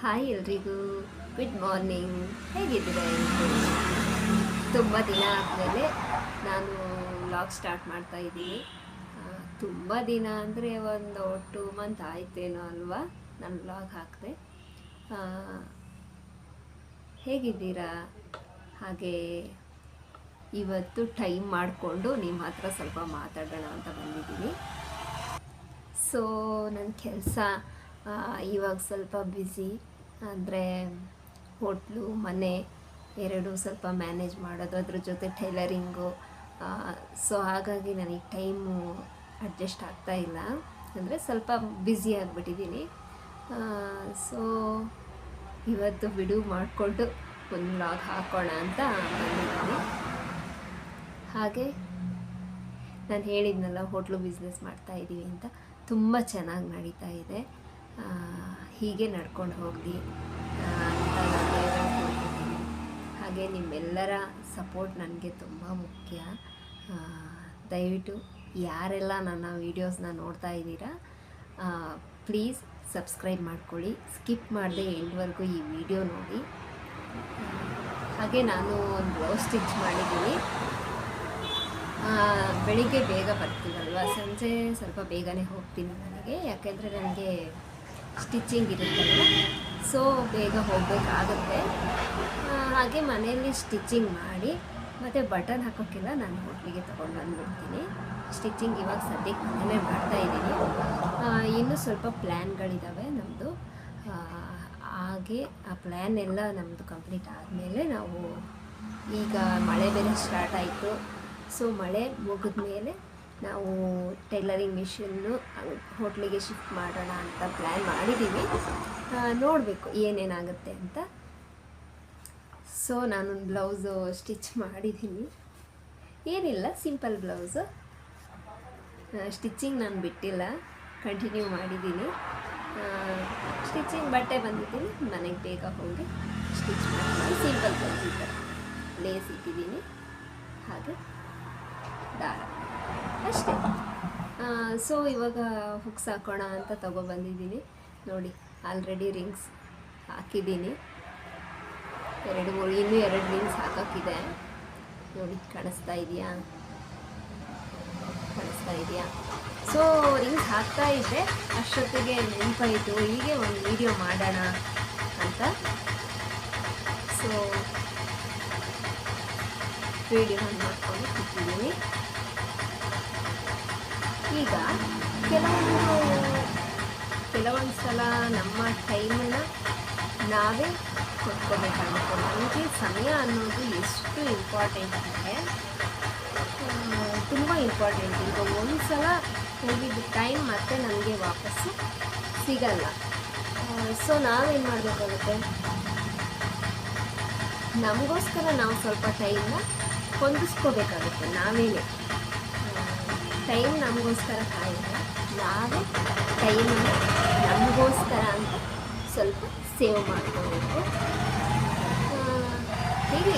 Hi ಎಲ್ರಿಗೂ. Good morning ಹೇಗಿದ್ದೀರಾ ತುಂಬ ದಿನ ಆದಮೇಲೆ ನಾನು ವ್ಲಾಗ್ ಸ್ಟಾರ್ಟ್ ಮಾಡ್ತಾ ಇದ್ದೀನಿ. ತುಂಬ ದಿನ ಅಂದರೆ ಒಂದು ಟೂ ಮಂತ್ ಆಯ್ತೇನೋ ಅಲ್ವಾ ನಾನು ವ್ಲಾಗ್ ಹಾಕಿದೆ. ಹೇಗಿದ್ದೀರಾ? ಹಾಗೆ ಇವತ್ತು ಟೈಮ್ ಮಾಡಿಕೊಂಡು ನಿಮ್ಮ ಹತ್ರ ಸ್ವಲ್ಪ ಮಾತಾಡೋಣ ಅಂತ ಬಂದಿದ್ದೀನಿ. ಸೊ ನನ್ನ ಕೆಲಸ ಇವಾಗ ಸ್ವಲ್ಪ ಬ್ಯುಸಿ ಅಂದರೆ ಹೋಟ್ಲು, ಮನೆ, ಎರಡು ಸ್ವಲ್ಪ ಮ್ಯಾನೇಜ್ ಮಾಡೋದು, ಅದ್ರ ಜೊತೆ ಟೈಲರಿಂಗು ಸೊ ಹಾಗಾಗಿ ನನಗೆ ಟೈಮು ಅಡ್ಜಸ್ಟ್ ಆಗ್ತಾ ಇಲ್ಲ. ಅಂದರೆ ಸ್ವಲ್ಪ ಬ್ಯುಸಿ ಆಗಿಬಿಟ್ಟಿದ್ದೀನಿ. ಸೊ ಇವತ್ತು ಬಿಡುವು ಮಾಡಿಕೊಂಡು ಒಂದು ವ್ಲಾಗ್ ಹಾಕೋಣ ಅಂತ ಬಂದಿದ್ದೀನಿ. ಹಾಗೆ ನಾನು ಹೇಳಿದ್ನಲ್ಲ, ಹೋಟ್ಲು ಬಿಸ್ನೆಸ್ ಮಾಡ್ತಾ ಇದ್ದೀವಿ ಅಂತ. ತುಂಬ ಚೆನ್ನಾಗಿ ನಡೀತಾ ಇದೆ. ಹೀಗೆ ನಡ್ಕೊಂಡು ಹೋಗಲಿ. ಅಂತ. ಹಾಗೆ ನಿಮ್ಮೆಲ್ಲರ ಸಪೋರ್ಟ್ ನನಗೆ ತುಂಬ ಮುಖ್ಯ. ದಯವಿಟ್ಟು ಯಾರೆಲ್ಲ ನನ್ನ ವೀಡಿಯೋಸ್ನ ನೋಡ್ತಾ ಇದ್ದೀರಾ ಪ್ಲೀಸ್ ಸಬ್ಸ್ಕ್ರೈಬ್ ಮಾಡ್ಕೊಳ್ಳಿ. ಸ್ಕಿಪ್ ಮಾಡದೆ ಎಂಡ್ವರೆಗೂ ಈ ವಿಡಿಯೋ ನೋಡಿ. ಹಾಗೆ ನಾನು ಒಂದು ಬ್ಲೌಸ್ ಸ್ಟಿಚ್ ಮಾಡಿದ್ದೀನಿ. ಬೆಳಿಗ್ಗೆ ಬೇಗ ಬರ್ತೀವಲ್ವ? ಸಂಜೆ ಸ್ವಲ್ಪ ಬೇಗನೆ ಹೋಗ್ತೀನಿ ನನಗೆ. ಯಾಕೆಂದರೆ ನನಗೆ ಸ್ಟಿಚಿಂಗ್ ಇರುತ್ತಲ್ಲ ಸೊ ಬೇಗ ಹೋಗಬೇಕಾಗುತ್ತೆ. ಹಾಗೆ ಮನೆಯಲ್ಲಿ ಸ್ಟಿಚಿಂಗ್ ಮಾಡಿ, ಮತ್ತು ಬಟನ್ ಹಾಕೋಕ್ಕೆಲ್ಲ ನಾನು ಹೋಟ್ಲಿಗೆ ತೊಗೊಂಡು ಬಂದುಬಿಡ್ತೀನಿ. ಸ್ಟಿಚಿಂಗ್ ಇವಾಗ ಸದ್ಯಕ್ಕೆ ಮನೆಯಲ್ಲೇ ಮಾಡ್ತಾ ಇದ್ದೀನಿ. ಇನ್ನೂ ಸ್ವಲ್ಪ ಪ್ಲ್ಯಾನ್ಗಳಿದ್ದಾವೆ ನಮ್ಮದು ಹಾಗೆ ಆ ಪ್ಲ್ಯಾನ್ ಎಲ್ಲ ನಮ್ಮದು ಕಂಪ್ಲೀಟ್ ಆದಮೇಲೆ ನಾವು ಈಗ ಮಳೆ ಬೇರೆ ಸ್ಟಾರ್ಟ್ ಆಯಿತು. ಸೊ ಮಳೆ ಮುಗಿದ ಮೇಲೆ ನಾವು ಟೈಲರಿಂಗ್ ಮಿಷಿನ್ನು ಹೋಟ್ಲಿಗೆ ಶಿಫ್ಟ್ ಮಾಡೋಣ ಅಂತ ಪ್ಲ್ಯಾನ್ ಮಾಡಿದ್ದೀವಿ. ನೋಡಬೇಕು ಏನೇನಾಗುತ್ತೆ ಅಂತ. ಸೊ, ನಾನೊಂದು ಬ್ಲೌಸು ಸ್ಟಿಚ್ ಮಾಡಿದ್ದೀನಿ. ಏನಿಲ್ಲ, ಸಿಂಪಲ್ ಬ್ಲೌಸು. ಸ್ಟಿಚಿಂಗ್ ನಾನು ಬಿಟ್ಟಿಲ್ಲ, ಕಂಟಿನ್ಯೂ ಮಾಡಿದ್ದೀನಿ. ಸ್ಟಿಚಿಂಗ್ ಬಟ್ಟೆ ಬಂದಿದ್ದೀನಿ, ಮನೆಗೆ ಬೇಗ ಹೋಗಿ ಸ್ಟಿಚ್ ಮಾಡಿದ್ದೀನಿ ಸಿಂಪಲ್ ಬ್ಲೌಸ್ ಲೇಸ್ ಇಟ್ಟಿದ್ದೀನಿ. ಹಾಗೆ ದಾರ. ಅಷ್ಟೇ. ಸೊ ಇವಾಗ ಹುಕ್ಸ್ ಹಾಕೋಣ ಅಂತ ತಗೊಬಂದಿದ್ದೀನಿ ನೋಡಿ ಆಲ್ರೆಡಿ ರಿಂಗ್ಸ್ ಹಾಕಿದ್ದೀನಿ. ಎರಡು ಮೂರು ಇನ್ನೂ ಎರಡು ರಿಂಗ್ಸ್ ಹಾಕೋಕ್ಕಿದೆ. ನೋಡಿ, ಕಾಣಿಸ್ತಾ ಇದೆಯಾ? ಕಾಣಿಸ್ತಾ ಇದೆಯಾ? ಸೊ ರಿಂಗ್ಸ್ ಹಾಕ್ತಾ ಇದ್ದೆ. ಅಷ್ಟೊತ್ತಿಗೆ ನೆನಪಾಯಿತು, ಹೀಗೆ ಒಂದು ವಿಡಿಯೋ ಮಾಡೋಣ ಅಂತ. ಸೊ ವಿಡಿಯೋ ಮಾಡ್ಕೊಂಡು ಕೂತಿದ್ದೀನಿ. ಈಗ ಕೆಲವೊಂದು ಕೆಲವೊಂದು ಸಲ ನಮ್ಮ ಟೈಮನ್ನ ನಾವೇ ಕೊಟ್ಕೋಬೇಕಾಗುತ್ತೆ ನಮಗೆ ಸಮಯ ಅನ್ನೋದು ಎಷ್ಟು ಇಂಪಾರ್ಟೆಂಟ್ ಅಂದರೆ ತುಂಬ ಇಂಪಾರ್ಟೆಂಟ್ ಈಗ ಒಂದು ಸಲ ಹೋಗಿದ್ದ ಟೈಮ್ ಮತ್ತೆ ನಮಗೆ ವಾಪಸ್ಸು ಸಿಗಲ್ಲ. ಸೊ ನಾವೇನು ಮಾಡಬೇಕಾಗುತ್ತೆ? ನಮಗೋಸ್ಕರ ನಾವು ಸ್ವಲ್ಪ ಟೈಮ್ನ ಹೊಂದಿಸ್ಕೋಬೇಕಾಗುತ್ತೆ. ನಾವೇನೆ ಟೈಮ್ ನಮಗೋಸ್ಕರ ಕಾಯಿಲ್ಲ ನಾವೇ ಟೈಮ್ ನಮಗೋಸ್ಕರ ಅಂತ ಸ್ವಲ್ಪ ಸೇವ್ ಮಾಡ್ಕೋಬೇಕು. ಹೀಗೆ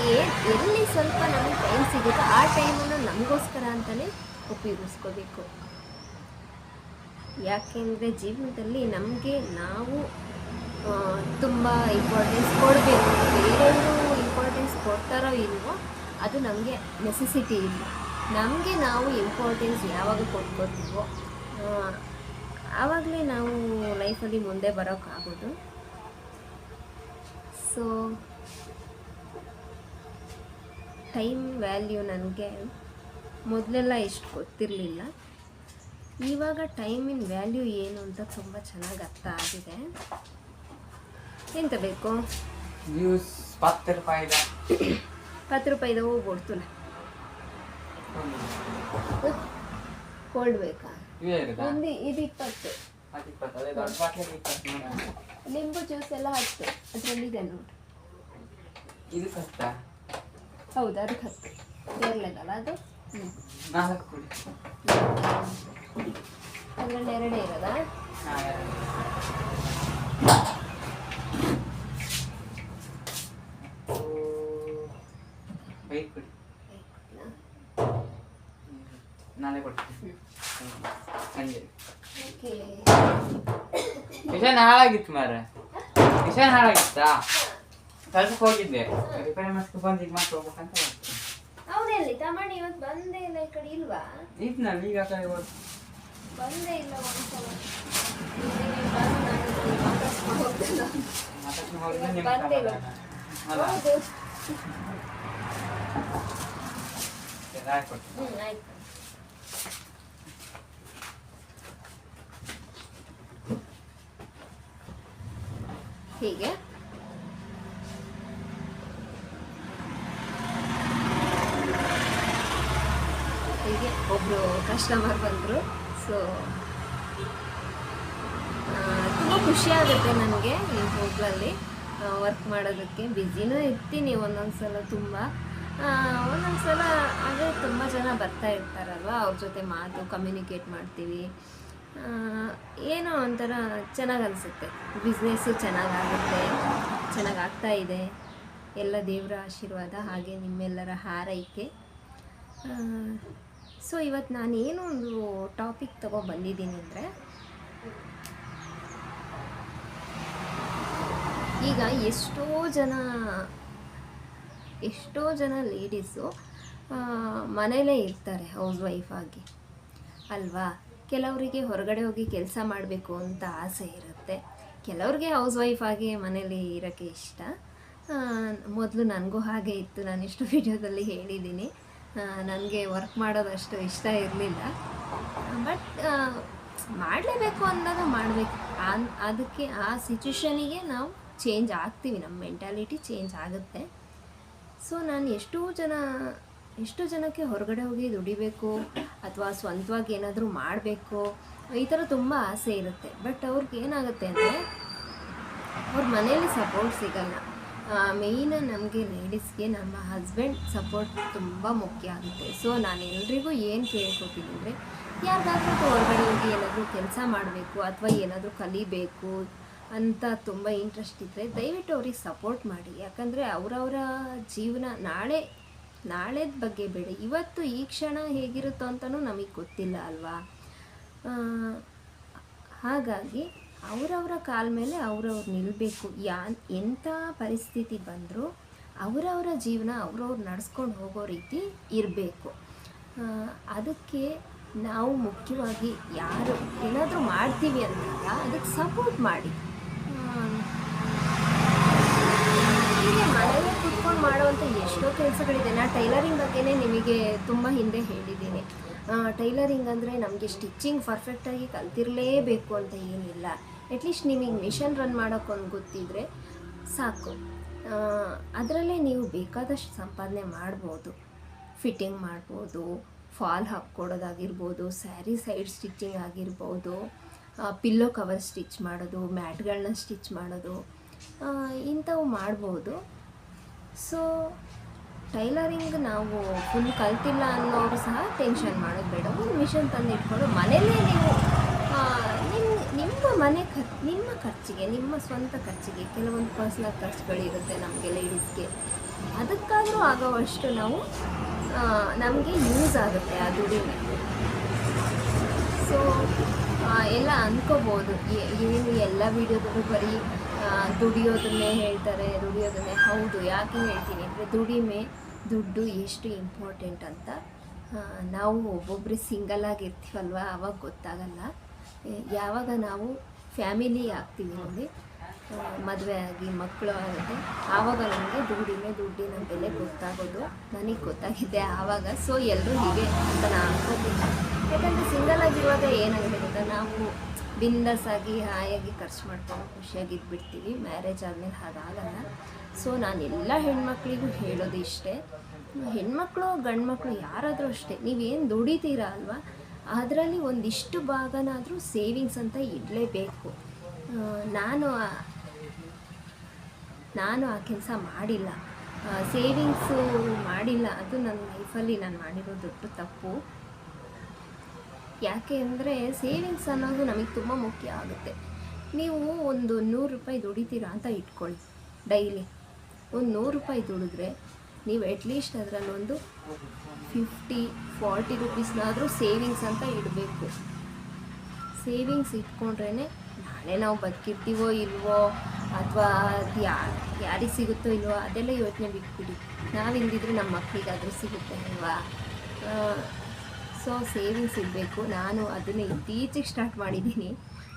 ಎಲ್ಲಿ ಸ್ವಲ್ಪ ನಮಗೆ ಟೈಮ್ ಸಿಗುತ್ತೋ ಆ ಟೈಮನ್ನು ನಮಗೋಸ್ಕರ ಅಂತಲೇ ಉಪಯೋಗಿಸ್ಕೋಬೇಕು. ಯಾಕೆಂದರೆ ಜೀವನದಲ್ಲಿ ನಮಗೆ ನಾವು ತುಂಬ ಇಂಪಾರ್ಟೆನ್ಸ್ ಕೊಡಬೇಕು. ಬೇರೆಯವರು ಇಂಪಾರ್ಟೆನ್ಸ್ ಕೊಡ್ತಾರೋ ಇಲ್ವೋ, ಅದು ನಮಗೆ ನೆಸೆಸಿಟಿ ಇಲ್ಲ. ನಮಗೆ ನಾವು ಇಂಪಾರ್ಟೆನ್ಸ್ ಯಾವಾಗ ಕೊಟ್ಕೋತೀವೋ ಆವಾಗಲೇ ನಾವು ಲೈಫಲ್ಲಿ ಮುಂದೆ ಬರೋಕ್ಕಾಗೋದು ಸೊ ಟೈಮ್ ವ್ಯಾಲ್ಯೂ ನನಗೆ ಮೊದಲೆಲ್ಲ ಇಷ್ಟು ಗೊತ್ತಿರಲಿಲ್ಲ. ಇವಾಗ ಟೈಮಿನ ವ್ಯಾಲ್ಯೂ ಏನು ಅಂತ ತುಂಬ ಚೆನ್ನಾಗಿ ಅರ್ಥ ಆಗಿದೆ. ಎಂತ ಬೇಕು? ಪತ್ತು ರೂಪಾಯಿದ ಹತ್ತು ರೂಪಾಯಿದ ಕೋಲ್ಡ್ ಬೇಕಾ? ಒಂದು ಇದು ಇಪ್ಪತ್ತು. ಲಿಂಬು ಜ್ಯೂಸ್ ಎಲ್ಲ ಹತ್ತು ಅದರಲ್ಲಿದೆ ನೋಡಿ. ಇದು ಕಷ್ಟ ಹೌದು ಅದು ಹತ್ತು ಬೇರ್ಲೆದಲ್ಲ ಅದು? ನಾಲ್ಕು ಅದರಲ್ಲಿ ಎರಡೇ ಇರೋದ. ಐದು ಕುಡಿ. ನಾಳೆ ಕೊಡ್ತೀನಿ. ಸಂಜೆ ಓಕೆ. ವಿಷಯ ಹಾಳಾಗಿತ್ತು ಮಾರ ಮಿಷನ್ ಹಾಳಾಗಿತ್ತಾ? ಕೆಲ್ಸಕ್ಕೆ ಹೋಗಿದ್ದೆ. ರಿಪೇರಿ ಮಾಡ್ಸ್ಕೊಂಡು ಬಂದು ಈಗ ಮತ್ತೆ ಹೋಗ್ಬೇಕಂತ. ಅವನೆಲ್ಲಿ ತಮಣಿ ಇವತ್ತು ಬಂದೇ ಇಲ್ಲ ಈ ಕಡೆ ಇಲ್ವಾ? ಇದ್ನಲ್ಲ ಈಗ ಆ ಕಡೆ ಹೋದ್- ಬಂದೇ ಇಲ್ಲ ಒಂದ್ಸಲ. ಬಂದು ನಾನು ಇಲ್ಲ. ಹೌದು. ಸರಿ, ಆಯ್ತು ಕೊಡ್ತೀನಿ. ಹ್ಮ್ ಆಯ್ತು ಹೀಗೆ. ಹೀಗೆ ಒಬ್ರು ಕಸ್ಟಮರ್ ಬಂದರು. ಸೊ ತುಂಬ ಖುಷಿ ಆಗುತ್ತೆ ನನಗೆ ಈ ಹೋಟ್ಲಲ್ಲಿ ವರ್ಕ್ ಮಾಡೋದಕ್ಕೆ. ಬ್ಯುಸಿನೂ ಇರ್ತೀನಿ ಒಂದೊಂದು ಸಲ ತುಂಬ. ಒಂದೊಂದು ಸಲ ಅದೇ ತುಂಬ ಜನ ಬರ್ತಾ ಇರ್ತಾರಲ್ವ? ಅವ್ರ ಜೊತೆ ಮಾತು ಕಮ್ಯುನಿಕೇಟ್ ಮಾಡ್ತೀವಿ. ಏನೋ ಒಂಥರ ಚೆನ್ನಾಗಿ ಅನಿಸುತ್ತೆ ಬಿಸ್ನೆಸ್ಸು ಚೆನ್ನಾಗಾಗುತ್ತೆ ಚೆನ್ನಾಗಿ ಆಗ್ತಾ ಇದೆ. ಎಲ್ಲ ದೇವರ ಆಶೀರ್ವಾದ, ಹಾಗೆ ನಿಮ್ಮೆಲ್ಲರ ಹಾರೈಕೆ. ಸೊ ಇವತ್ತು ನಾನು ಏನೋ ಒಂದು ಟಾಪಿಕ್ ತಗೋ ಬಂದಿದ್ದೀನಿ ಅಂದರೆ, ಈಗ ಎಷ್ಟೋ ಜನ ಎಷ್ಟೋ ಜನ ಲೇಡೀಸು ಮನೇಲೇ ಇರ್ತಾರೆ ಹೌಸ್ ವೈಫ್ ಆಗಿ. ಅಲ್ವಾ? ಕೆಲವರಿಗೆ ಹೊರಗಡೆ ಹೋಗಿ ಕೆಲಸ ಮಾಡಬೇಕು ಅಂತ ಆಸೆ ಇರುತ್ತೆ. ಕೆಲವ್ರಿಗೆ ಹೌಸ್ ವೈಫ್ ಆಗಿ ಮನೇಲಿ ಇರೋಕ್ಕೆ ಇಷ್ಟ. ಮೊದಲು ನನಗೂ ಹಾಗೆ ಇತ್ತು. ನಾನು ಇಷ್ಟು ವಿಡಿಯೋದಲ್ಲಿ ಹೇಳಿದ್ದೀನಿ. ನನಗೆ ವರ್ಕ್ ಮಾಡೋದಷ್ಟು ಇಷ್ಟ ಇರಲಿಲ್ಲ. ಬಟ್ ಮಾಡಲೇಬೇಕು ಅಂದಾಗ ಮಾಡಬೇಕು. ಅದಕ್ಕೆ ಆ ಸಿಚುವೇಶನಿಗೆ ನಾವು ಚೇಂಜ್ ಆಗ್ತೀವಿ. ನಮ್ಮ ಮೆಂಟಾಲಿಟಿ ಚೇಂಜ್ ಆಗುತ್ತೆ. ಸೊ ನಾನು ಎಷ್ಟೋ ಜನ ಎಷ್ಟೋ ಜನಕ್ಕೆ ಹೊರಗಡೆ ಹೋಗಿ ದುಡಿಬೇಕು ಅಥವಾ ಸ್ವಂತವಾಗಿ ಏನಾದರೂ ಮಾಡಬೇಕು, ಈ ಥರ ತುಂಬ ಆಸೆ ಇರುತ್ತೆ. ಬಟ್ ಅವ್ರಿಗೆ ಏನಾಗುತ್ತೆ ಅಂದರೆ, ಅವ್ರ ಮನೇಲಿ ಸಪೋರ್ಟ್ ಸಿಗಲ್ಲ. ಮೇಯ್ನ್ ನಮಗೆ ಲೇಡೀಸ್ಗೆ ನಮ್ಮ ಹಸ್ಬೆಂಡ್ ಸಪೋರ್ಟ್ ತುಂಬ ಮುಖ್ಯ ಆಗುತ್ತೆ. ಸೊ ನಾನು ಎಲ್ರಿಗೂ ಏನು ಕೇಳ್ಕೊತೀನಿ ಅಂದರೆ, ಯಾರಿಗಾದ್ರೂ ಹೊರಗಡೆ ಹೋಗಿ ಏನಾದರೂ ಕೆಲಸ ಮಾಡಬೇಕು ಅಥವಾ ಏನಾದರೂ ಕಲಿಬೇಕು ಅಂತ ತುಂಬ ಇಂಟ್ರೆಸ್ಟ್ ಇದ್ದರೆ ದಯವಿಟ್ಟು ಅವ್ರಿಗೆ ಸಪೋರ್ಟ್ ಮಾಡಿ. ಯಾಕಂದರೆ ಅವರವರ ಜೀವನ ನಾಳೆ ನಾಳೆದ ಬಗ್ಗೆ ಬೇಡ. ಇವತ್ತು ಈ ಕ್ಷಣ ಹೇಗಿರುತ್ತೋ ಅಂತಲೂ ನಮಗೆ ಗೊತ್ತಿಲ್ಲ ಅಲ್ವಾ? ಹಾಗಾಗಿ ಅವರವರ ಕಾಲ ಮೇಲೆ ಅವರವ್ರು ನಿಲ್ಲಬೇಕು ಯಾ ಎಂಥ ಪರಿಸ್ಥಿತಿ ಬಂದರೂ ಅವರವರ ಜೀವನ ಅವ್ರವ್ರು ನಡೆಸ್ಕೊಂಡು ಹೋಗೋ ರೀತಿ ಇರಬೇಕು. ಅದಕ್ಕೆ ನಾವು ಮುಖ್ಯವಾಗಿ ಯಾರು ಏನಾದರೂ ಮಾಡ್ತೀವಿ ಅಂದಾಗ ಅದಕ್ಕೆ ಸಪೋರ್ಟ್ ಮಾಡಿ. ಕುತ್ಕೊಂಡು ಮಾಡುವಂಥ ಎಷ್ಟೋ ಕೆಲಸಗಳಿದೆ. ನಾನು ಟೈಲರಿಂಗ್ ಬಗ್ಗೆನೇ ನಿಮಗೆ ತುಂಬ ಹಿಂದೆ ಹೇಳಿದ್ದೀನಿ. ಟೈಲರಿಂಗ್ ಅಂದರೆ ನಮಗೆ ಸ್ಟಿಚ್ಚಿಂಗ್ ಪರ್ಫೆಕ್ಟಾಗಿ ಕಲ್ತಿರಲೇಬೇಕು ಅಂತ ಏನಿಲ್ಲ. ಅಟ್ಲೀಸ್ಟ್ ನಿಮಗೆ ಮಿಷನ್ ರನ್ ಮಾಡೋಕ್ಕೊಂದು ಗೊತ್ತಿದ್ದರೆ ಸಾಕು. ಅದರಲ್ಲೇ ನೀವು ಬೇಕಾದಷ್ಟು ಸಂಪಾದನೆ ಮಾಡ್ಬೋದು. ಫಿಟ್ಟಿಂಗ್ ಮಾಡ್ಬೋದು ಫಾಲ್ ಹಾಕ್ಕೊಡೋದಾಗಿರ್ಬೋದು ಸ್ಯಾರಿ ಸೈಡ್ ಸ್ಟಿಚ್ಚಿಂಗ್ ಆಗಿರ್ಬೋದು ಪಿಲ್ಲೋ ಕವರ್ ಸ್ಟಿಚ್ ಮಾಡೋದು, ಮ್ಯಾಟ್ಗಳನ್ನ ಸ್ಟಿಚ್ ಮಾಡೋದು ಇಂಥವು ಮಾಡ್ಬೋದು. ಸೊ ಟೈಲರಿಂಗ್ ನಾವು ಫುಲ್ ಕಲ್ತಿಲ್ಲ ಅನ್ನೋರು ಸಹ ಟೆನ್ಷನ್ ಮಾಡೋದು ಬೇಡ. ಒಂದು ಮಿಷನ್ ತಂದು ಇಟ್ಕೊಂಡು ಮನೇಲೇ ನೀವು ನಿಮ್ಮ ನಿಮ್ಮ ಮನೆ ಖರ್, ನಿಮ್ಮ ಖರ್ಚಿಗೆ, ನಿಮ್ಮ ಸ್ವಂತ ಖರ್ಚಿಗೆ, ಕೆಲವೊಂದು ಪರ್ಸ್ನಲ್ ಖರ್ಚುಗಳಿರುತ್ತೆ ನಮಗೆ ಲೇಡೀಸ್ಗೆ ಅದಕ್ಕಾದರೂ ಆಗೋವಷ್ಟು ನಾವು ನಮಗೆ ಯೂಸ್ ಆಗುತ್ತೆ ಆ ದುಡಿಮೆ. ಸೊ ಎಲ್ಲ ಅಂದ್ಕೋಬೋದು ಏನು ಎಲ್ಲ ವೀಡಿಯೋದಲ್ಲೂ ಬರೀ ದುಡಿಯೋದನ್ನೇ ಹೇಳ್ತಾರೆ, ದುಡಿಯೋದನ್ನೇ ಹೌದು, ಯಾಕೆ ಹೇಳ್ತೀನಿ ಅಂದರೆ ದುಡಿಮೆ ದುಡ್ಡು ಎಷ್ಟು ಇಂಪಾರ್ಟೆಂಟ್ ಅಂತ. ನಾವು ಒಬ್ಬೊಬ್ಬರು ಸಿಂಗಲ್ ಆಗಿರ್ತೀವಲ್ವ ಆವಾಗ ಗೊತ್ತಾಗಲ್ಲ. ಯಾವಾಗ ನಾವು ಫ್ಯಾಮಿಲಿ ಆಗ್ತೀವಿ ನೋಡಿ ಮದುವೆ ಆಗಿ, ಮಕ್ಕಳು ಆಗುತ್ತೆ, ಆವಾಗ ನನಗೆ ದುಡಿಮೆ ದುಡ್ಡಿನ ಬೆಲೆ ಗೊತ್ತಾಗೋದು, ನನಗೆ ಗೊತ್ತಾಗಿದೆ ಆವಾಗ. ಸೊ ಎಲ್ಲರೂ ಹೀಗೆ ಅಂತ ನಾನು ಅನ್ಕೋತೀನಿ. ಯಾಕಂದರೆ ಸಿಂಗಲ್ ಆಗಿರುವಾಗ ಏನಾಗುತ್ತೆ ಗೊತ್ತಾ, ನಾವು ಬಿಂದಸ್ ಆಗಿ ಹಾಯಾಗಿ ಖರ್ಚು ಮಾಡ್ಕೊಂಡು ಖುಷಿಯಾಗಿ ಇದ್ಬಿಡ್ತೀವಿ ಮ್ಯಾರೇಜ್ ಆದಮೇಲೆ ಹಾಗಾಗಲ್ಲ. ಸೊ ನಾನು ಎಲ್ಲ ಹೆಣ್ಮಕ್ಳಿಗೂ ಹೇಳೋದು ಇಷ್ಟೇ. ಹೆಣ್ಮಕ್ಳು ಗಂಡು ಮಕ್ಕಳು ಯಾರಾದರೂ ಅಷ್ಟೇ. ನೀವೇನು ದುಡಿತೀರಾ ಅಲ್ವಾ? ಅದರಲ್ಲಿ ಒಂದಿಷ್ಟು ಭಾಗನಾದರೂ ಸೇವಿಂಗ್ಸ್ ಅಂತ ಇಡಲೇಬೇಕು. ನಾನು ನಾನು ಆ ಕೆಲಸ ಮಾಡಿಲ್ಲ. ಸೇವಿಂಗ್ಸು ಮಾಡಿಲ್ಲ. ಅದು ನನ್ನ ಲೈಫಲ್ಲಿ ನಾನು ಮಾಡಿರೋ ದೊಡ್ಡ ತಪ್ಪು. ಯಾಕೆ ಅಂದರೆ ಸೇವಿಂಗ್ಸ್ ಅನ್ನೋದು ನಮಗೆ ತುಂಬ ಮುಖ್ಯ ಆಗುತ್ತೆ. ನೀವು ಒಂದು ನೂರು ರೂಪಾಯಿ ದುಡಿತೀರಾ ಅಂತ ಇಟ್ಕೊಳ್ಳಿ ಡೈಲಿ ಒಂದು ನೂರು ರೂಪಾಯಿ ದುಡಿದ್ರೆ ನೀವು ಅಟ್ಲೀಸ್ಟ್ ಅದರಲ್ಲೊಂದು ಫಿಫ್ಟಿ ಫಾರ್ಟಿ ರುಪೀಸ್ನಾದರೂ ಸೇವಿಂಗ್ಸ್ ಅಂತ ಇಡಬೇಕು. ಸೇವಿಂಗ್ಸ್ ಇಟ್ಕೊಂಡ್ರೇ ನಾಳೆ ನಾವು ಬದುಕಿರ್ತೀವೋ ಇಲ್ವೋ ಅಥವಾ ಅದು ಯಾರು ಯಾರಿಗೆ ಸಿಗುತ್ತೋ ಇಲ್ವೋ ಅದೆಲ್ಲ ಯೋಚನೆ ಬಿಟ್ಬಿಡಿ. ನಾವು ಇಲ್ದಿದ್ರೆ ನಮ್ಮ ಮಕ್ಕಳಿಗಾದರೂ ಸಿಗುತ್ತೆ ಅಲ್ವಾ? ಸೊ ಸೇವಿಂಗ್ಸ್ ಇರಬೇಕು. ನಾನು ಅದನ್ನು ಇತ್ತೀಚೆಗೆ ಸ್ಟಾರ್ಟ್ ಮಾಡಿದ್ದೀನಿ.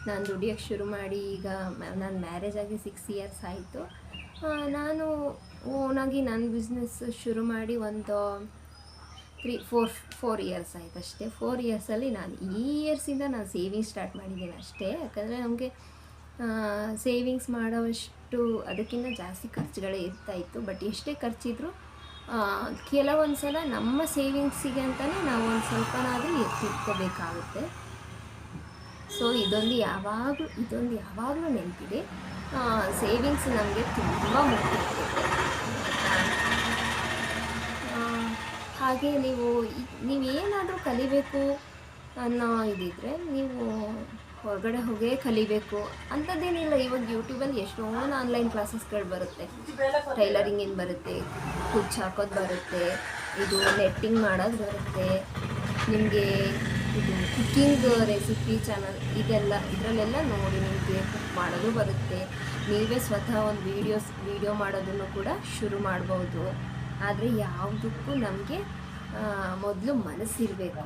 ನಾನು ದುಡಿಯೋಕ್ಕೆ ಶುರು ಮಾಡಿ ಈಗ ನಾನು ಮ್ಯಾರೇಜ್ ಆಗಿ ಸಿಕ್ಸ್ ಇಯರ್ಸ್ ಆಯಿತು. ನಾನು ಓನಾಗಿ ನನ್ನ ಬಿಸ್ನೆಸ್ ಶುರು ಮಾಡಿ ಒಂದು ತ್ರೀ ಫೋರ್ ಫೋರ್ ಇಯರ್ಸ್ ಆಯಿತು ಅಷ್ಟೇ. ಫೋರ್ ಇಯರ್ಸಲ್ಲಿ ನಾನು ಈ ಇಯರ್ಸಿಂದ ನಾನು ಸೇವಿಂಗ್ಸ್ ಸ್ಟಾರ್ಟ್ ಮಾಡಿದ್ದೀನಿ ಅಷ್ಟೇ. ಯಾಕಂದರೆ ನಮಗೆ ಸೇವಿಂಗ್ಸ್ ಮಾಡೋವಷ್ಟು ಅದಕ್ಕಿಂತ ಜಾಸ್ತಿ ಖರ್ಚುಗಳೇ ಇರ್ತಾಯಿತ್ತು ಬಟ್ ಎಷ್ಟೇ ಖರ್ಚಿದ್ರು ಕೆಲವೊಂದು ಸಲ ನಮ್ಮ ಸೇವಿಂಗ್ಸಿಗೆ ಅಂತಲೇ ನಾವು ಒಂದು ಸ್ವಲ್ಪನಾದರೂ ಎತ್ತಿಟ್ಕೋಬೇಕಾಗುತ್ತೆ. ಸೊ ಇದೊಂದು ಯಾವಾಗಲೂ ಇದೊಂದು ಯಾವಾಗಲೂ ನೆನಪಿದೆ. ಸೇವಿಂಗ್ಸ್ ನಮಗೆ ತುಂಬ ಮುಖ್ಯ. ಹಾಗೆ ನೀವು ನೀವೇನಾದರೂ ಕಲಿಬೇಕು ಅನ್ನೋ ಇದಿದ್ರೆ ನೀವು ಹೊರಗಡೆ ಹೋಗೇ ಕಲಿಬೇಕು. ಅಂಥದ್ದೇನಿಲ್ಲ, ಇವಾಗ ಯೂಟ್ಯೂಬಲ್ಲಿ ಎಷ್ಟೊಂದು ಆನ್ಲೈನ್ ಕ್ಲಾಸಸ್ಗಳು ಬರುತ್ತೆ. ಟೈಲರಿಂಗಿಂದ ಬರುತ್ತೆ ಕುಚ್ ಹಾಕೋದು ಬರುತ್ತೆ, ಇದು ನೆಟ್ಟಿಂಗ್ ಮಾಡೋದು ಬರುತ್ತೆ, ನಿಮಗೆ ಇದು ಕುಕ್ಕಿಂಗ್ ರೆಸಿಪಿ ಚಾನಲ್ ಇದೆಲ್ಲ, ಇದರಲ್ಲೆಲ್ಲ ನೋಡಿ ನಿಮಗೆ ಕುಕ್ ಮಾಡೋದು ಬರುತ್ತೆ. ನೀವೇ ಸ್ವತಃ ಒಂದು ವೀಡಿಯೋಸ್ ವೀಡಿಯೋ ಮಾಡೋದನ್ನು ಕೂಡ ಶುರು ಮಾಡ್ಬೋದು. ಆದರೆ ಯಾವುದಕ್ಕೂ ನಮಗೆ ಮೊದಲು ಮನಸ್ಸಿರಬೇಕು.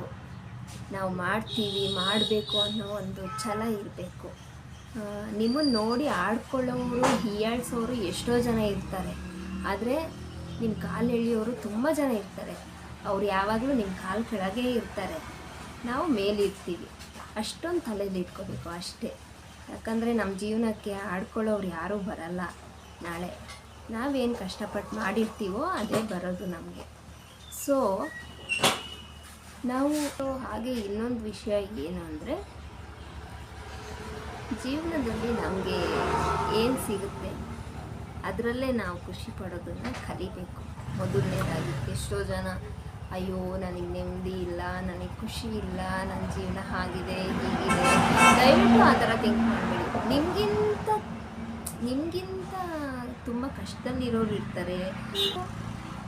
ನಾವು ಮಾಡ್ತೀವಿ, ಮಾಡಬೇಕು ಅನ್ನೋ ಒಂದು ಛಲ ಇರಬೇಕು. ನಿಮ್ಮನ್ನು ನೋಡಿ ಆಡ್ಕೊಳ್ಳೋರು, ಹೀಯಾಳ್ಸೋರು ಎಷ್ಟೋ ಜನ ಇರ್ತಾರೆ. ಆದರೆ ನಿಮ್ಮ ಕಾಲು ಎಳೆಯೋರು ತುಂಬ ಜನ ಇರ್ತಾರೆ. ಅವ್ರು ಯಾವಾಗಲೂ ನಿಮ್ಮ ಕಾಲು ಕೆಳಗೆ ಇರ್ತಾರೆ. ನಾವು ಮೇಲಿರ್ತೀವಿ. ಅಷ್ಟೊಂದು ತಲೆಯಲ್ಲಿ ಇಟ್ಕೋಬೇಕು ಅಷ್ಟೇ. ಯಾಕಂದರೆ ನಮ್ಮ ಜೀವನಕ್ಕೆ ಆಡ್ಕೊಳ್ಳೋರು ಯಾರೂ ಬರಲ್ಲ ನಾಳೆ. ನಾವೇನು ಕಷ್ಟಪಟ್ಟು ಮಾಡಿರ್ತೀವೋ ಅದೇ ಬರೋದು ನಮಗೆ. ಸೊ ನಾವು ಹಾಗೆ ಇನ್ನೊಂದು ವಿಷಯ ಏನು ಅಂದರೆ ಜೀವನದಲ್ಲಿ ನಮಗೆ ಏನು ಸಿಗುತ್ತೆ, ಅದರಲ್ಲೇ ನಾವು ಖುಷಿ ಪಡೋದನ್ನು ಕಲಿಬೇಕು. ಮೊದಲನೇದಾಗಿ ಎಷ್ಟೋ ಜನ, ಅಯ್ಯೋ, ನನಗೆ ನೆಮ್ಮದಿ ಇಲ್ಲ, ನನಗೆ ಖುಷಿ ಇಲ್ಲ ನನ್ನ ಜೀವನ ಹಾಗಿದೆ, ಹೀಗಿದೆ. ದಯವಿಟ್ಟು ಆ ಥರ ಥಿಂಕ್ ಮಾಡಬೇಡಿ. ನಿಮಗಿಂತ ನಿಮಗಿಂತ ತುಂಬ ಕಷ್ಟದಲ್ಲಿರೋರು ಇರ್ತಾರೆ.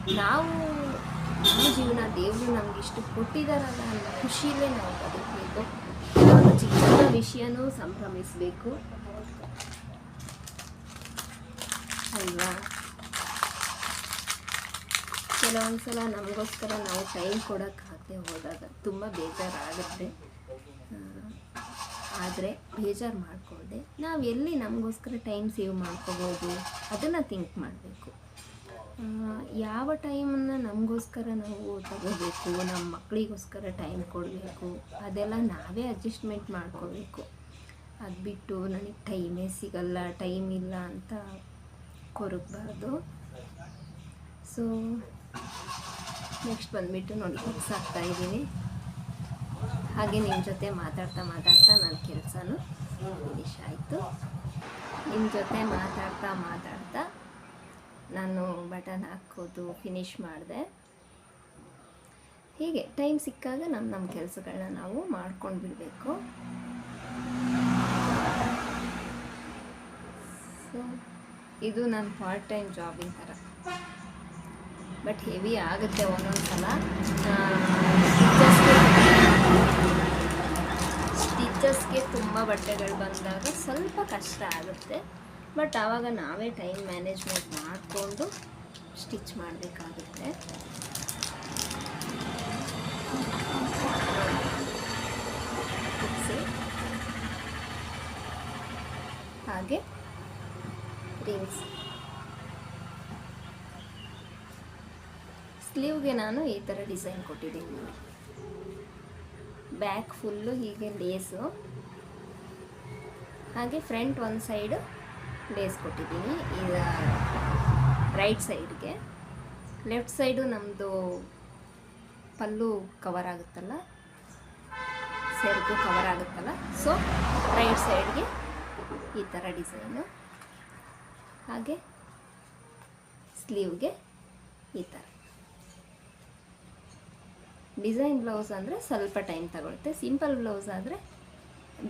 ನಾವು ನಮ್ಮ ಜೀವನ ದೇವರು ನಮ್ಗೆ ಇಷ್ಟು ಕೊಟ್ಟಿದ್ದಾರಲ್ಲ ಅನ್ನೋ ಖುಷಿಯಲ್ಲೇ ನಾವು ಬದುಕಬೇಕು. ಕೆಲವೊಂದು ಚಿಕ್ಕ ವಿಷಯನೂ ಸಂಭ್ರಮಿಸಬೇಕು. ಅಲ್ವಾ? ಕೆಲವೊಂದು ಸಲ ನಮಗೋಸ್ಕರ ನಾವು ಟೈಮ್ ಕೊಡೋಕ್ಕಾಗದೆ ಹೋದಾಗ ತುಂಬ ಬೇಜಾರಾಗುತ್ತೆ. ಆದರೆ ಬೇಜಾರು ಮಾಡಿಕೊಳ್ಳದೆ ನಾವು ಎಲ್ಲಿ ನಮಗೋಸ್ಕರ ಟೈಮ್ ಸೇವ್ ಮಾಡ್ಕೋಬೋದು? ಅದನ್ನು ಥಿಂಕ್ ಮಾಡಬೇಕು. ಯಾವ ಟೈಮನ್ನು ನಮಗೋಸ್ಕರ ನಾವು ತಗೋಬೇಕು, ನಮ್ಮ ಮಕ್ಕಳಿಗೋಸ್ಕರ ಟೈಮ್ ಕೊಡಬೇಕು, ಅದೆಲ್ಲ ನಾವೇ ಅಡ್ಜಸ್ಟ್ಮೆಂಟ್ ಮಾಡ್ಕೋಬೇಕು. ಅದು ಬಿಟ್ಟು ನನಗೆ ಟೈಮೇ ಸಿಗಲ್ಲ ಟೈಮ್ ಇಲ್ಲ ಅಂತ ಕೊರಗಬಾರ್ದು. ಸೊ ನೆಕ್ಸ್ಟ್ ಬಂದುಬಿಟ್ಟು ನೋಡಿ ಕೆಲಸ ಇದ್ದೀನಿ. ಹಾಗೆ ನಿಮ್ಮ ಜೊತೆ ಮಾತಾಡ್ತಾ ಮಾತಾಡ್ತಾ ನನ್ನ ಕೆಲಸನೂ ಫಿನಿಶ್ ಆಯಿತು. ನಿಮ್ಮ ಜೊತೆ ಮಾತಾಡ್ತಾ ಮಾತಾಡ್ತಾ ನಾನು ಬಟನ್ ಹಾಕೋದು ಫಿನಿಶ್ ಮಾಡಿದೆ. ಹೀಗೆ ಟೈಮ್ ಸಿಕ್ಕಾಗ ನಮ್ಮ ನಮ್ಮ ಕೆಲಸಗಳನ್ನ ನಾವು ಮಾಡ್ಕೊಂಡು ಬಿಡಬೇಕು ಸೊ ಇದು ನನ್ನ ಪಾರ್ಟ್ ಟೈಮ್ ಜಾಬಿನ ಥರ ಬಟ್ ಹೆವಿ ಆಗುತ್ತೆ ಒಂದೊಂದು ಸಲ ಸ್ಟಿಚಸ್ಗೆ ತುಂಬ ಬಟ್ಟೆಗಳು ಬಂದಾಗ ಸ್ವಲ್ಪ ಕಷ್ಟ ಆಗುತ್ತೆ. ಬಟ್ ಆವಾಗ ನಾವೇ ಟೈಮ್ ಮ್ಯಾನೇಜ್ಮೆಂಟ್ ಮಾಡಿಕೊಂಡು ಸ್ಟಿಚ್ ಮಾಡಬೇಕಾಗುತ್ತೆ. ಹಾಗೆ ರಿಂಗ್ಸ್ ಸ್ಲೀವ್ಗೆ ನಾನು ಈ ಥರ ಡಿಸೈನ್ ಕೊಟ್ಟಿದ್ದೀನಿ. ಬ್ಯಾಕ್ ಫುಲ್ಲು ಹೀಗೆ ಲೇಸು ಹಾಗೆ ಫ್ರಂಟ್ ಒಂದು ಸೈಡು ಲೇಸ್ ಕೊಟ್ಟಿದ್ದೀನಿ. ಈಗ ರೈಟ್ ಸೈಡ್ಗೆ ಲೆಫ್ಟ್ ಸೈಡು ನಮ್ಮದು ಪಲ್ಲು ಕವರ್ ಆಗುತ್ತಲ್ಲ? ಸೆರಗು ಕವರ್ ಆಗುತ್ತಲ್ಲ? ಸೊ ರೈಟ್ ಸೈಡ್ಗೆ ಈ ಥರ ಡಿಸೈನು ಹಾಗೆ ಸ್ಲೀವ್ಗೆ ಈ ಥರ ಡಿಸೈನ್ ಬ್ಲೌಸ್ ಅಂದರೆ ಸ್ವಲ್ಪ ಟೈಮ್ ತಗೊಳುತ್ತೆ. ಸಿಂಪಲ್ ಬ್ಲೌಸ್ ಆದರೆ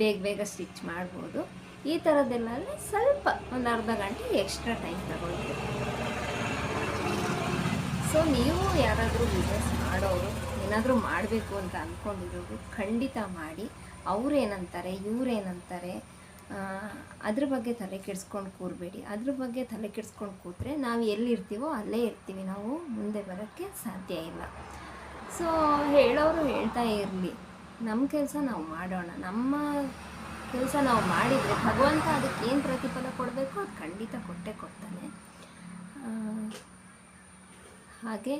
ಬೇಗ ಬೇಗ ಸ್ಟಿಚ್ ಮಾಡ್ಬೋದು. ಈ ಥರದ್ದೆಲ್ಲ ಸ್ವಲ್ಪ ಒಂದು ಅರ್ಧ ಗಂಟೆ ಎಕ್ಸ್ಟ್ರಾ ಟೈಮ್ ತಗೊಳ್ತೀವಿ ಸೊ ನೀವು ಯಾರಾದರೂ ಬಿಸ್ನೆಸ್ ಮಾಡೋರು, ಏನಾದರೂ ಮಾಡಬೇಕು ಅಂತ ಅಂದ್ಕೊಂಡಿರೋರು ಖಂಡಿತ ಮಾಡಿ. ಅವರೇನಂತಾರೆ, ಇವರೇನಂತಾರೆ ಅದ್ರ ಬಗ್ಗೆ ತಲೆ ಕೆಡಿಸ್ಕೊಂಡು ಕೂರಬೇಡಿ. ಅದ್ರ ಬಗ್ಗೆ ತಲೆ ಕೆಡಿಸ್ಕೊಂಡು ಕೂತ್ರೆ ನಾವು ಎಲ್ಲಿರ್ತೀವೋ ಅಲ್ಲೇ ಇರ್ತೀವಿ. ನಾವು ಮುಂದೆ ಬರೋಕ್ಕೆ ಸಾಧ್ಯ ಇಲ್ಲ. ಸೊ ಹೇಳೋರು ಹೇಳ್ತಾ ಇರಲಿ. ನಮ್ಮ ಕೆಲಸ ನಾವು ಮಾಡೋಣ. ನಮ್ಮ ಕೆಲಸ ನಾವು ಮಾಡಿದರೆ ಭಗವಂತ ಅದಕ್ಕೆ ಏನು ಪ್ರತಿಫಲ ಕೊಡಬೇಕು? ಅದು ಖಂಡಿತ ಕೊಟ್ಟೇ ಕೊಡ್ತಾನೆ. ಹಾಗೆ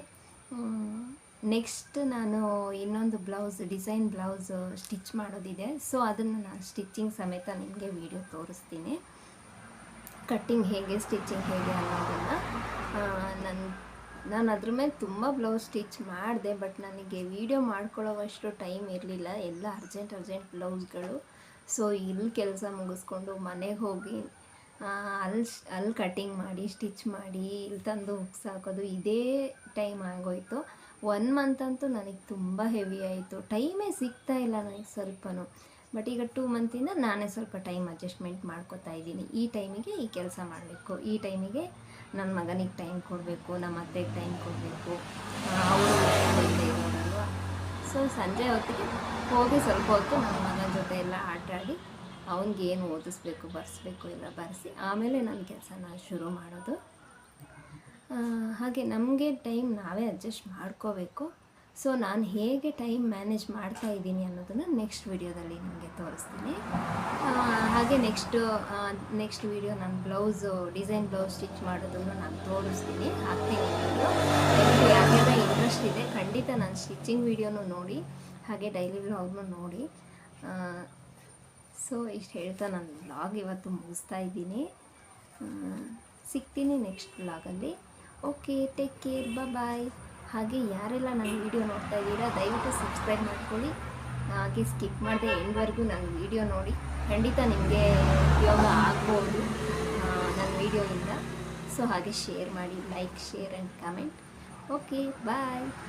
ನೆಕ್ಸ್ಟ್ ನಾನು ಇನ್ನೊಂದು ಬ್ಲೌಸ್ ಡಿಸೈನ್ ಬ್ಲೌಸ್ ಸ್ಟಿಚ್ ಮಾಡೋದಿದೆ. ಸೊ ಅದನ್ನು ನಾನು ಸ್ಟಿಚಿಂಗ್ ಸಮೇತ ನಿಮಗೆ ವಿಡಿಯೋ ತೋರಿಸ್ತೀನಿ. ಕಟ್ಟಿಂಗ್ ಹೇಗೆ ಸ್ಟಿಚಿಂಗ್ ಹೇಗೆ ಅನ್ನೋದನ್ನು. ನನ್ನ ನಾನು ಅದ್ರ ಮೇಲೆ ತುಂಬ ಬ್ಲೌಸ್ ಸ್ಟಿಚ್ ಮಾಡಿದೆ ಬಟ್ ನನಗೆ ವಿಡಿಯೋ ಮಾಡ್ಕೊಳ್ಳೋವಷ್ಟು ಟೈಮ್ ಇರಲಿಲ್ಲ. ಎಲ್ಲ ಅರ್ಜೆಂಟ್ ಅರ್ಜೆಂಟ್ ಬ್ಲೌಸ್ಗಳು ಸೊ ಇಲ್ಲಿ ಕೆಲಸ ಮುಗಿಸ್ಕೊಂಡು ಮನೆಗೆ ಹೋಗಿ ಅಲ್ಲಿ ಅಲ್ಲಿ ಕಟಿಂಗ್ ಮಾಡಿ ಸ್ಟಿಚ್ ಮಾಡಿ ಇಲ್ಲಿ ತಂದು ಹುಕ್ಸ್ ಹಾಕೋದು ಇದೇ ಟೈಮ್ ಆಗೋಯ್ತು. ಒನ್ ಮಂತ್ ಅಂತೂ ನನಗೆ ತುಂಬ ಹೆವಿ ಆಯಿತು. ಟೈಮೇ ಸಿಗ್ತಾ ಇಲ್ಲ ನನಗೆ ಸ್ವಲ್ಪನೂ. ಬಟ್ ಈಗ ಟೂ ಮಂತಿಂದ ನಾನೇ ಸ್ವಲ್ಪ ಟೈಮ್ ಅಡ್ಜಸ್ಟ್ಮೆಂಟ್ ಮಾಡ್ಕೋತಾ ಇದ್ದೀನಿ. ಈ ಟೈಮಿಗೆ ಈ ಕೆಲಸ ಮಾಡಬೇಕು. ಈ ಟೈಮಿಗೆ ನನ್ನ ಮಗನಿಗೆ ಟೈಮ್ ಕೊಡಬೇಕು ನಮ್ಮ ಅತ್ತೆಗೆ ಟೈಮ್ ಕೊಡಬೇಕು ಅವರು ಸೊ ಸಂಜೆ ಹೊತ್ತಿಗೆ ಹೋಗಿ ಸ್ವಲ್ಪ ಹೊತ್ತು ನನ್ನ ಮಗನ ಜೊತೆ ಎಲ್ಲ ಆಟ ಆಡಿ ಅವನಿಗೆ ಏನು ಓದಿಸ್ಬೇಕು, ಬರೆಸ್ಬೇಕು ಎಲ್ಲ ಬರೆಸಿ ಆಮೇಲೆ ನನ್ನ ಕೆಲಸನ ಶುರು ಮಾಡೋದು. ಹಾಗೆ ನಮಗೆ ಟೈಮ್ ನಾವೇ ಅಡ್ಜಸ್ಟ್ ಮಾಡ್ಕೋಬೇಕು. ಸೊ ನಾನು ಹೇಗೆ ಟೈಮ್ ಮ್ಯಾನೇಜ್ ಮಾಡ್ತಾ ಇದ್ದೀನಿ ಅನ್ನೋದನ್ನು ನೆಕ್ಸ್ಟ್ ವಿಡಿಯೋದಲ್ಲಿ ನಿಮಗೆ ತೋರಿಸ್ತೀನಿ. ಹಾಗೆ ನೆಕ್ಸ್ಟು ನೆಕ್ಸ್ಟ್ ವಿಡಿಯೋ ನಾನು ಬ್ಲೌಸು ಡಿಸೈನ್ ಬ್ಲೌಸ್ ಸ್ಟಿಚ್ ಮಾಡೋದನ್ನು ನಾನು ತೋರಿಸ್ತೀನಿ. ಹಾಕ್ತೀನಿ ಸ್ಟಿಚಿಂಗ್ ವಿಡಿಯೋನು ನೋಡಿ, ಹಾಗೆ ಡೈಲಿ ವ್ಲಾಗ್ನು ನೋಡಿ. ಸೊ ಇಷ್ಟು ಹೇಳ್ತಾ ನಾನು ವ್ಲಾಗ್ ಇವತ್ತು ಮುಗಿಸ್ತಾ ಇದ್ದೀನಿ. ಸಿಗ್ತೀನಿ ನೆಕ್ಸ್ಟ್ ವ್ಲಾಗಲ್ಲಿ ಓಕೆ ಟೇಕ್ ಕೇರ್ ಬಾಯ್ ಹಾಗೆ ಯಾರೆಲ್ಲ ನನ್ನ ವೀಡಿಯೋ ನೋಡ್ತಾ ಇದ್ದೀರಾ, ದಯವಿಟ್ಟು ಸಬ್ಸ್ಕ್ರೈಬ್ ಮಾಡ್ಕೊಳ್ಳಿ. ಹಾಗೆ ಸ್ಕಿಪ್ ಮಾಡಿದೆ ಎಂಡ್ವರೆಗೂ ನನ್ನ ವೀಡಿಯೋ ನೋಡಿ. ಖಂಡಿತ ನಿಮಗೆ ಉಪಯೋಗ ಆಗ್ಬೋದು ನನ್ನ ವೀಡಿಯೋಯಿಂದ ಸೊ ಹಾಗೆ ಶೇರ್ ಮಾಡಿ like share and comment okay bye